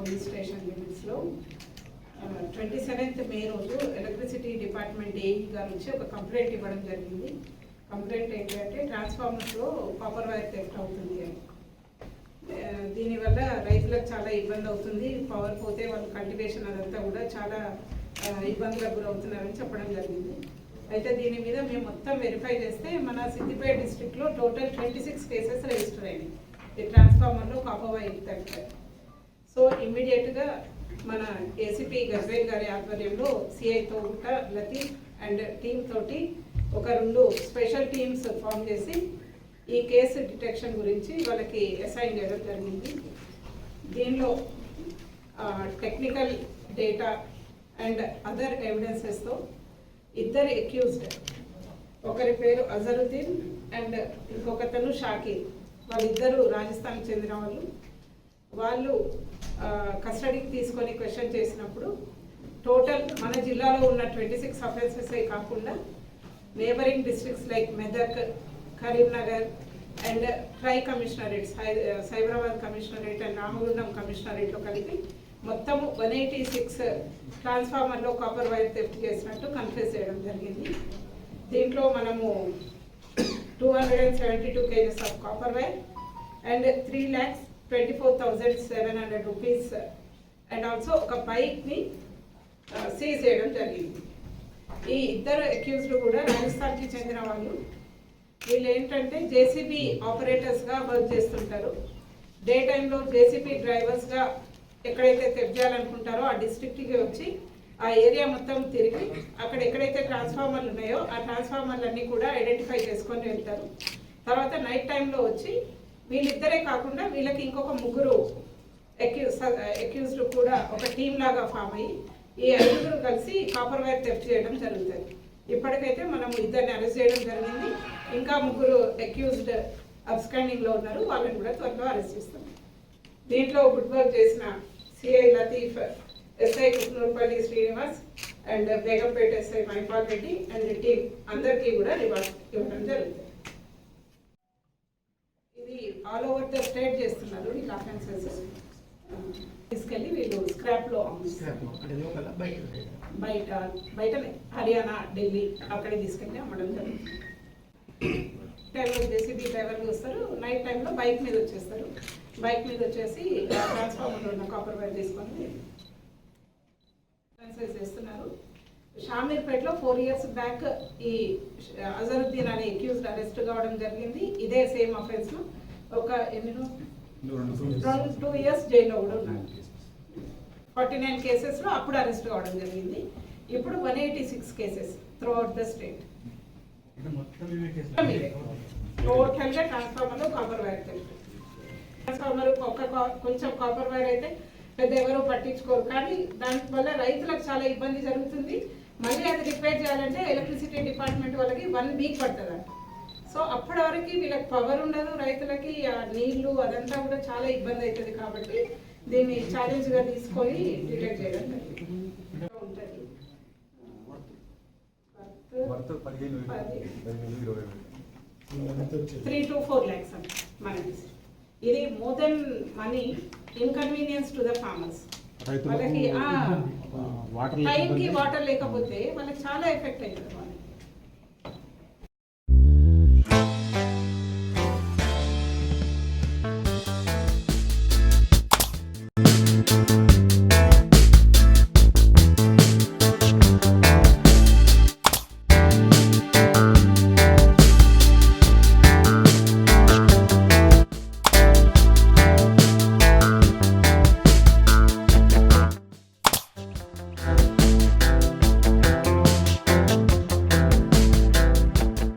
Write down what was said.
Police station లిమిట్స్లో twenty seventh May రోజు electricity department AE గారు వచ్చి ఒక కంప్లైంట్ ఇవ్వడం జరిగింది. కంప్లైంట్ ఏంటంటే ట్రాన్స్ఫార్మర్స్లో కాపర్ వైర్ థెఫ్ట్ అవుతుంది అని. దీనివల్ల రైతులకు చాలా ఇబ్బంది అవుతుంది. పవర్ పోతే వాళ్ళు కల్టివేషన్ అదంతా కూడా చాలా ఇబ్బందులకు గురవుతున్నారని చెప్పడం జరిగింది. అయితే దీని మీద మేము మొత్తం వెరిఫై చేస్తే మన సిద్దిపేట డిస్టిక్లో total twenty six cases register అయినాయి. ఈ ట్రాన్స్ఫార్మర్లో కాపర్ వైర్ థెఫ్ట్. సో ఇమ్మీడియట్గా మన ఏసీపీ గజ్వేల్ గారి ఆధ్వర్యంలో సిఐతో కూడా లతీఫ్ అండ్ టీమ్ తోటి ఒక రెండు స్పెషల్ టీమ్స్ ఫామ్ చేసి ఈ కేసు డిటెక్షన్ గురించి వాళ్ళకి అసైన్ చేయడం జరిగింది. దీనిలో టెక్నికల్ డేటా అండ్ అదర్ ఎవిడెన్సెస్తో ఇద్దరు ఎక్యూజ్డ్ ఒకరి పేరు అజరుద్దీన్ అండ్ ఇంకొకతను షాకీర్. వాళ్ళిద్దరూ రాజస్థాన్కి చెందిన వాళ్ళు. వాళ్ళు కస్టడీకి తీసుకొని క్వశ్చన్ చేసినప్పుడు టోటల్ మన జిల్లాలో ఉన్న ట్వంటీ సిక్స్ అఫెన్సెస్ కాకుండా neighbouring districts like Medak Karimnagar and tri commissionerate Cyberabad commissionerate and Ramagundam కమిషనరేట్లో కలిపి మొత్తము వన్ ఎయిటీ సిక్స్ ట్రాన్స్ఫార్మర్లో కాపర్ వైర్ థెఫ్ట్ చేసినట్టు కన్ఫ్యూజ్ చేయడం జరిగింది. దీంట్లో మనము two hundred and seventy two cases of copper wire and three lakhs twenty four thousand seven hundred rupees and also ఒక బైక్ని సీజ్ చేయడం జరిగింది. ఈ ఇద్దరు అక్యూజ్డ్ కూడా రాజస్థాన్కి చెందిన వాళ్ళు. వీళ్ళు ఏంటంటే జేసీబీ ఆపరేటర్స్గా వర్క్ చేస్తుంటారు. డే టైంలో జేసీబీ డ్రైవర్స్గా ఎక్కడైతే తెప్ చేయాలనుకుంటారో ఆ డిస్ట్రిక్ట్కి వచ్చి ఆ ఏరియా మొత్తం తిరిగి అక్కడ ఎక్కడైతే ట్రాన్స్ఫార్మర్లు ఉన్నాయో ఆ ట్రాన్స్ఫార్మర్లన్నీ కూడా ఐడెంటిఫై చేసుకొని వెళ్తారు. తర్వాత నైట్ టైంలో వచ్చి వీళ్ళిద్దరే కాకుండా వీళ్ళకి ఇంకొక ముగ్గురు అక్యూజ్ అక్యూజ్డ్ కూడా ఒక టీం లాగా ఫామ్ అయ్యి ఈ ఐదుగురు కలిసి కాపర్ వైర్ తెఫ్ట్ చేయడం జరుగుతుంది. ఇప్పటికైతే మనం ఇద్దరిని అరెస్ట్ చేయడం జరిగింది. ఇంకా ముగ్గురు అక్యూజ్డ్ అబ్స్కాండింగ్లో ఉన్నారు. వాళ్ళని కూడా త్వరలో అరెస్ట్ చేస్తాం. దీంట్లో గుడ్ వర్క్ చేసిన CI Latif SI Kutnurpalli Srinivas and Begumpet SI Mahipal Reddy and team అందరికీ కూడా రివార్డ్ ఇవ్వడం జరుగుతుంది. ఆల్ ఓవర్ ద స్టేట్ చేస్తున్నారు ఈ అఫెన్సెస్ తీసుకెళ్ళి వీళ్ళు స్క్రాప్లో అమ్ముతారు. అంటే లోకల్ బయట బయట హర్యానా ఢిల్లీ అక్కడికి తీసుకెళ్ళి అమ్మడం జరుగుతుంది. టైంలో జేసీబీ డ్రైవర్లు వస్తారు. నైట్ టైంలో బైక్ మీద వచ్చేస్తారు. బైక్ మీద వచ్చేసి ట్రాన్స్ఫార్మర్లో ఉన్న కాపర్ వైర్ తీసుకొని ట్రాన్స్ఫర్ చేస్తున్నారు. షామీర్పేటలో ఫోర్ ఇయర్స్ బ్యాక్ ఈ అజరుద్దీన్ అనే అక్యూజ్డ్ అరెస్ట్ కావడం జరిగింది. ఇదే సేమ్ అఫెన్స్లో ఒక ఎన్ని రెండు టూ ఇయర్స్ జైల్లో కూడా ఉన్నారు ఫార్టీ నైన్ కేసెస్లో అప్పుడు అరెస్ట్ కావడం జరిగింది. ఇప్పుడు one eighty six cases throughout the state టోటల్గా ట్రాన్స్ఫార్మర్లో కాపర్ వైర్ తెలుసు ట్రాన్స్ఫార్మర్ ఒక్క కా- కొంచెం కాపర్ వైర్ అయితే పెద్ద ఎవరు పట్టించుకోరు. కానీ దాని వల్ల రైతులకు చాలా ఇబ్బంది జరుగుతుంది. మళ్ళీ అది రిపేర్ చేయాలంటే ఎలక్ట్రిసిటీ డిపార్ట్మెంట్ వాళ్ళకి వన్ వీక్ పడుతుందంట. సో అప్పటి వరకు వీళ్ళకి పవర్ ఉండదు రైతులకి ఆ నీళ్ళు అదంతా కూడా చాలా ఇబ్బంది అవుతుంది కాబట్టి దీన్ని ఛాలెంజ్గా తీసుకొని డిటెక్ట్ చేయడం జరిగింది. త్రీ టు ఫోర్ ల్యాక్స్ అండి మనకి ఇది more than money inconvenience to the farmers వాళ్ళకి వాటర్ టైంకి వాటర్ లేకపోతే వాళ్ళకి చాలా ఎఫెక్ట్ అవుతుంది